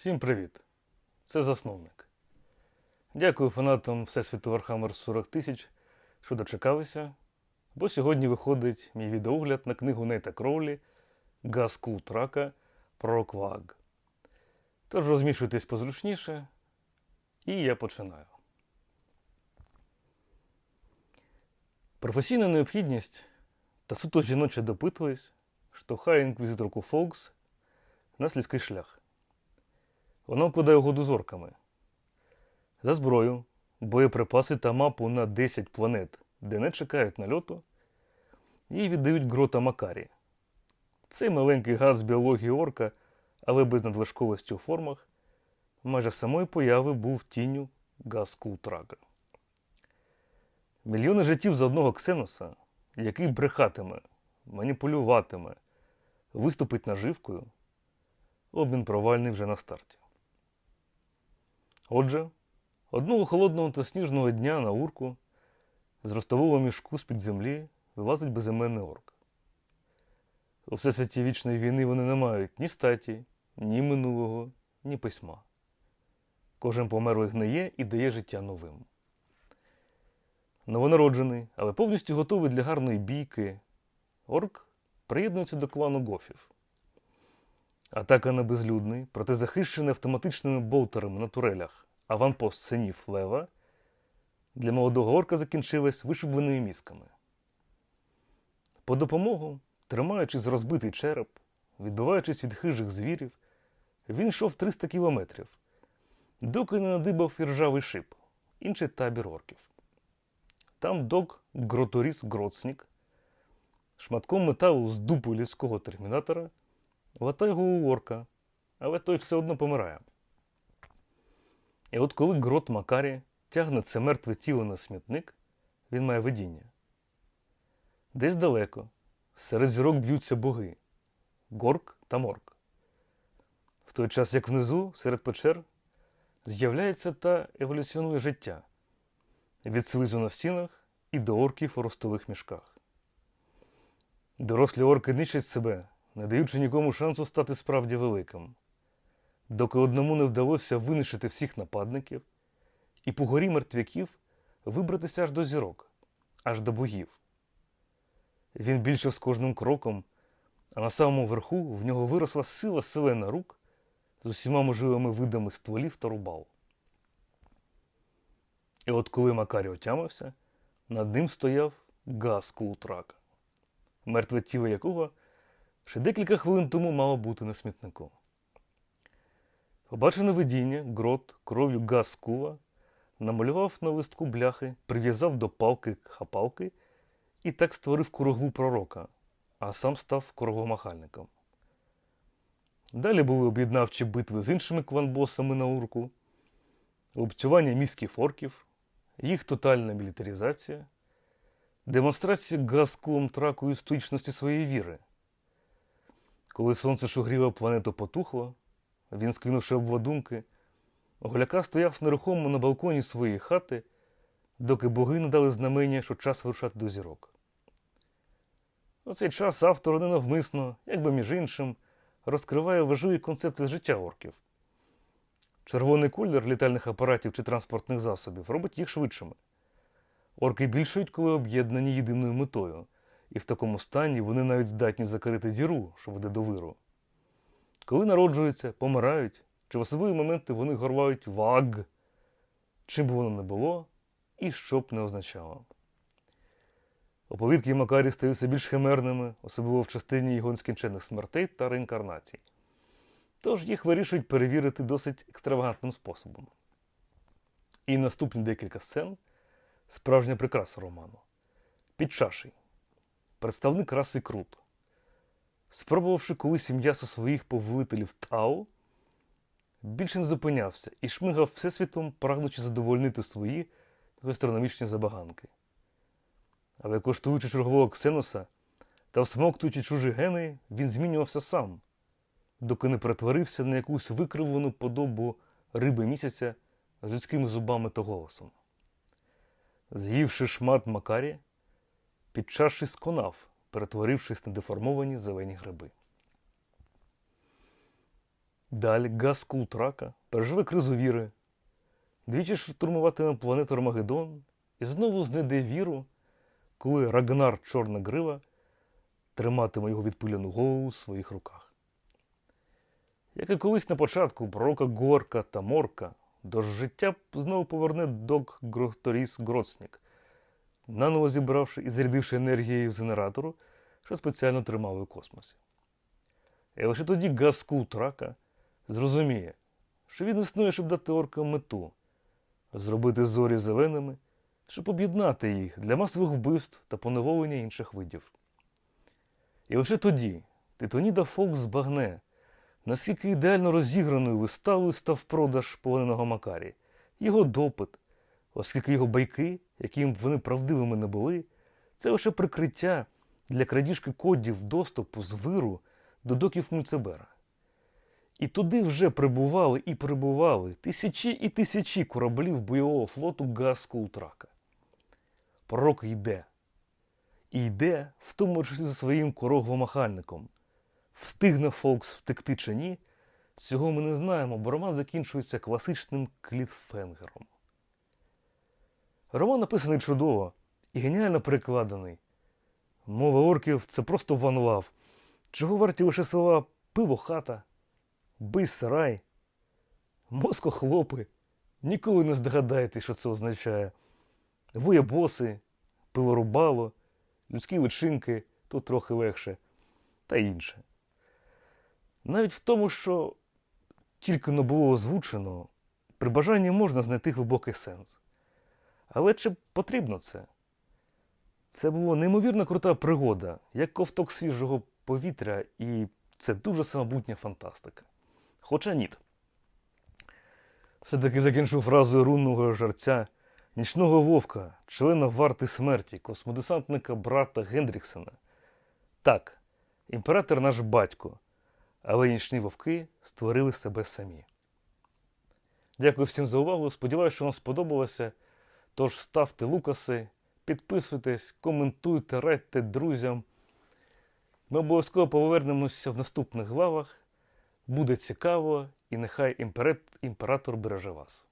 Всім привіт! Це засновник. Дякую фанатам Всесвіту Warhammer 40 тисяч, що дочекалися, бо сьогодні виходить мій відеогляд на книгу Нейта Кроулі Газку Трака Пророк Ваг. Тож розмішуйтесь позручніше, і я починаю. Професійна необхідність та суто жіноча допитливість штовхає інквізиторку Фоукс на шлях. Вона вкладає угоду з орками. За зброю, боєприпаси та мапу на 10 планет, де не чекають нальоту, їй віддають грота Макарі. Цей маленький газ з біології орка, але без надлишковості у формах, майже самої появи був тінню газ Култрака. Мільйони життів за одного ксеноса, який брехатиме, маніпулюватиме, виступить наживкою, обмін провальний вже на старті. Отже, одного холодного та сніжного дня на урку з ростового мішку з-під землі вилазить безіменний орк. У всесвіті вічної війни вони не мають ні статі, ні минулого, ні письма. Кожен померлий гниє і дає життя новим. Новонароджений, але повністю готовий для гарної бійки, орк приєднується до клану гофів. Атака на безлюдний, проте захищений автоматичними болтерами на турелях аванпост синів Лева для молодого орка закінчилась вишибленими мізками. По допомогу, тримаючись розбитий череп, відбиваючись від хижих звірів, він йшов 300 кілометрів, доки не надибав іржавий шип, інший табір орків. Там док Гроторіс Гроцнік, шматком металу з дупу людського термінатора, латає голову орка, але той все одно помирає. І от коли грот Макарі тягне це мертве тіло на смітник, він має видіння. Десь далеко, серед зірок б'ються боги Горк та Морк. В той час, як внизу, серед печер, з'являється та еволюціонує життя від слизу на стінах і до орків у ростових мішках. Дорослі орки нищать себе, не даючи нікому шансу стати справді великим доки одному не вдалося винищити всіх нападників, і по горі мертвяків вибратися аж до зірок, аж до богів. Він більше з кожним кроком, а на самому верху в нього виросла сила селена рук з усіма можливими видами стволів та рубал. І от коли Макарі отямився, над ним стояв газ Култрака, мертве тіло якого ще декілька хвилин тому мало бути на смітнику. Побачене видіння, грот, кров'ю газ кува, намалював на листку бляхи, прив'язав до палки хапалки і так створив корогову пророка, а сам став короговмахальником. Далі були об'єднавчі битви з іншими кванбосами на урку, лупцювання міських форків, їх тотальна мілітаризація, демонстрація газкулом траку і стоїчності своєї віри. Коли сонце, що гріло планету потухло, він, скинувши обладунки, Огляка стояв нерухомо на балконі своєї хати, доки боги не дали знамення, що час вирушати до зірок. У цей час автор ненавмисно, якби між іншим, розкриває важливі концепти життя орків. Червоний колір літальних апаратів чи транспортних засобів робить їх швидшими. Орки більшують, коли об'єднані єдиною метою, і в такому стані вони навіть здатні закрити діру, що веде до виру. Коли народжуються, помирають, чи в особливі моменти вони горвають ваг, чим би воно не було і що б не означало. Оповідки Макарі стаються більш химерними, особливо в частині його нескінченних смертей та реінкарнацій. Тож їх вирішують перевірити досить екстравагантним способом. І наступні декілька сцен справжня прикраса роману. Підчаший. Представник раси Крут. Спробувавши колись м'ясо своїх повелителів Тау, більше не зупинявся і шмигав всесвітом, прагнучи задовольнити свої гастрономічні забаганки. Але коштуючи чергового ксеноса та всмоктуючи чужі гени, він змінювався сам, доки не перетворився на якусь викривлену подобу риби місяця з людськими зубами та голосом. З'ївши шмат макарі, підчасши сконав, перетворившись на деформовані зелені гриби. Далі Гаскул Трака переживе кризу віри, двічі штурмуватиме планету Армагеддон і знову знайде віру, коли Рагнар Чорна Грива триматиме його відпилену голову у своїх руках. Як і колись на початку пророка Горка та Морка до життя знову поверне Дог Грохторіс Гроцнік, наново зібравши і зарядивши енергією з генератору, що спеціально тримали у космосі. І лише тоді Гаскул Трака зрозуміє, що він існує, щоб дати оркам мету, зробити зорі зеленими, щоб об'єднати їх для масових вбивств та поневолення інших видів. І лише тоді Титоніда Фокс збагне, наскільки ідеально розіграною виставою став продаж полоненого Макарі, його допит, оскільки його байки, яким вони правдивими не були, це лише прикриття для крадіжки кодів доступу з виру до доків Мульцебера. І туди вже прибували і прибували тисячі і тисячі кораблів бойового флоту Гаскултрака. Пророк йде. І йде, в тому числі за своїм корогломахальником. Встигне Фокс втекти чи ні, цього ми не знаємо, бо роман закінчується класичним кліффенгером. Роман написаний чудово і геніально перекладений. Мова орків це просто ванлав. Чого варті лише слова пиво хата, бий сарай, мозко хлопи. Ніколи не здогадаєтесь, що це означає. Воєбоси, пиворубало, людські личинки тут трохи легше та інше. Навіть в тому, що тільки не було озвучено, при бажанні можна знайти глибокий сенс. Але чи потрібно це? Це була неймовірно крута пригода, як ковток свіжого повітря, і це дуже самобутня фантастика. Хоча ні. Все-таки закінчу фразою рунного жарця, нічного вовка, члена варти смерті, космодесантника брата Гендріксена. Так, імператор наш батько, але нічні вовки створили себе самі. Дякую всім за увагу. Сподіваюся, що вам сподобалося. Тож ставте лукаси, підписуйтесь, коментуйте, радьте друзям. Ми обов'язково повернемося в наступних главах. Буде цікаво, і нехай імперат- імператор береже вас.